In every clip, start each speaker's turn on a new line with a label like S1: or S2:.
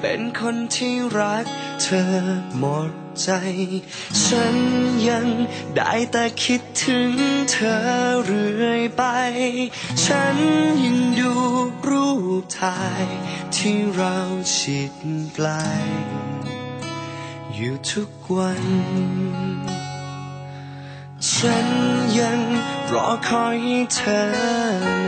S1: เป็นคนที่รักเธอหมดใจ ฉันยังได้แต่คิดถึงเธอเรื่อยไป ฉันยังดูรูปถ่ายที่เราชิดไกลอยู่ทุกวัน ฉันยังรอคอยเธอน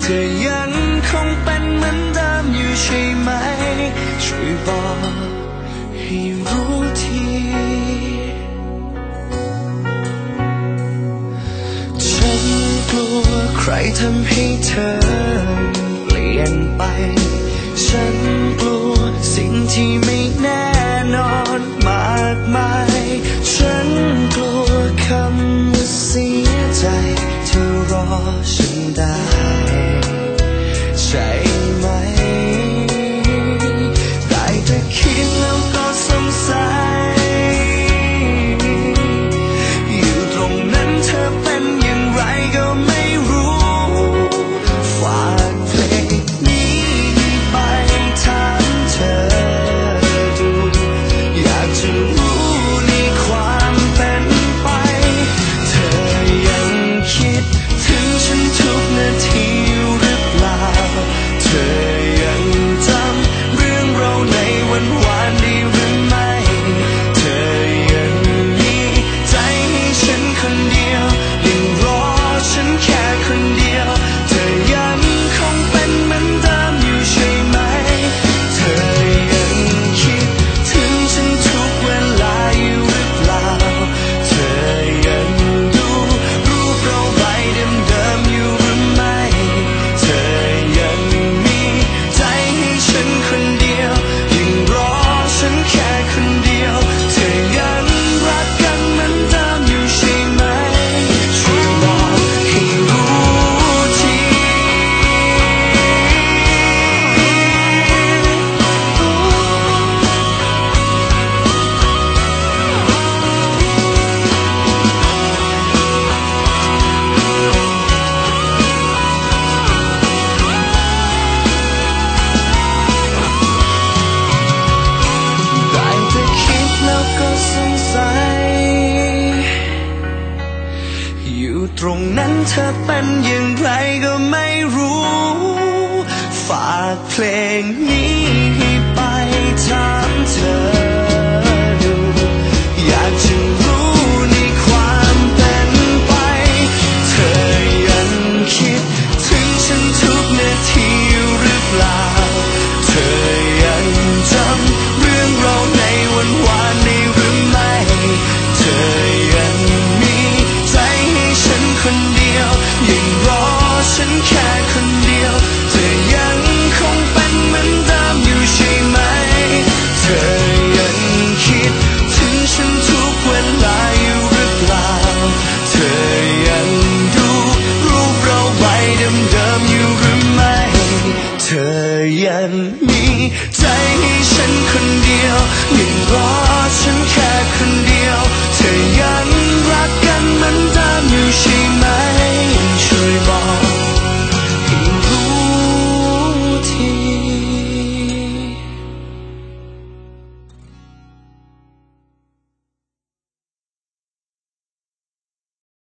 S1: เธอยังคงเป็นเหมือนเดิมอยู่ใช่ไหม ช่วยบอกให้รู้ทีฉันกลัวใครทำให้เธอเปลี่ยนไป ฉันกลัวสิ่งที่ไม่แน่นอนมากมาย เธอเป็นอย่างไรก็ไม่รู้ ฝากเพลงนี้ไปถามเธอ